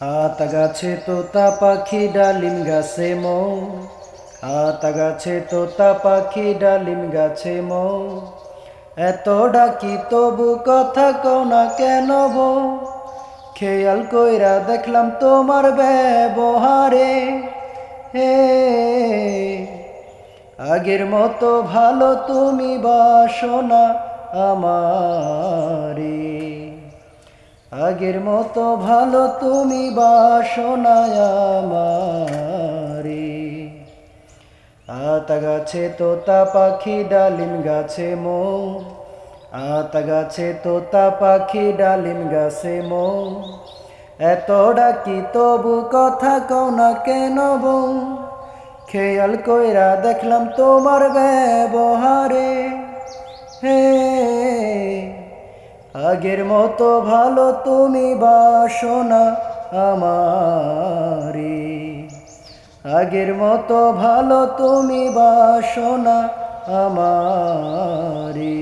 আতা গাছে তোতা পাখি ডালিম গাছে মৌ। আতা গাছে তোতা পাখি ডালিম গাছে মৌ। এত ডাকি তবু কথা কও না কেন বউ খেয়াল কইরা দেখলাম তোমার ব্যবহারে। হে, আগের মতো ভালো তুমি বাসো না আমারে। আগের মতো ভালো তুমি বাসো না আমারে। আতা গাছে তোতা পাখি, ডালিম গাছে মৌ। আতা গাছে তোতা পাখি, ডালিম গাছে মো। এত ডাকি তবু কথা কও না কেন বউ খেয়াল কইরা দেখলাম তোমার ব্যবহারে আগের মতো ভালো তুমি বাসনা আমারে। আগের মতো ভালো তুমি বাসনা আমারে।